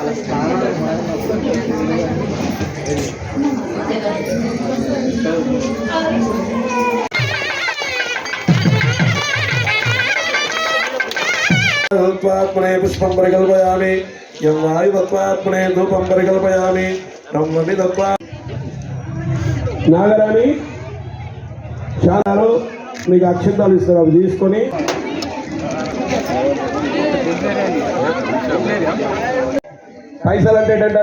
అలా స్థానాలు మారినప్పుడు ధూపాత్మనే పుష్పం పరికల్పయామి. యం వాయువత్వాత్మనే ధూపం పరికల్పయామి. బ్రహ్మణి తత్వా నాగరాణి చాలా మీకు అక్షంతాలు ఇస్తారు అవి తీసుకొని. పైసలు అంటే ఏంటంటే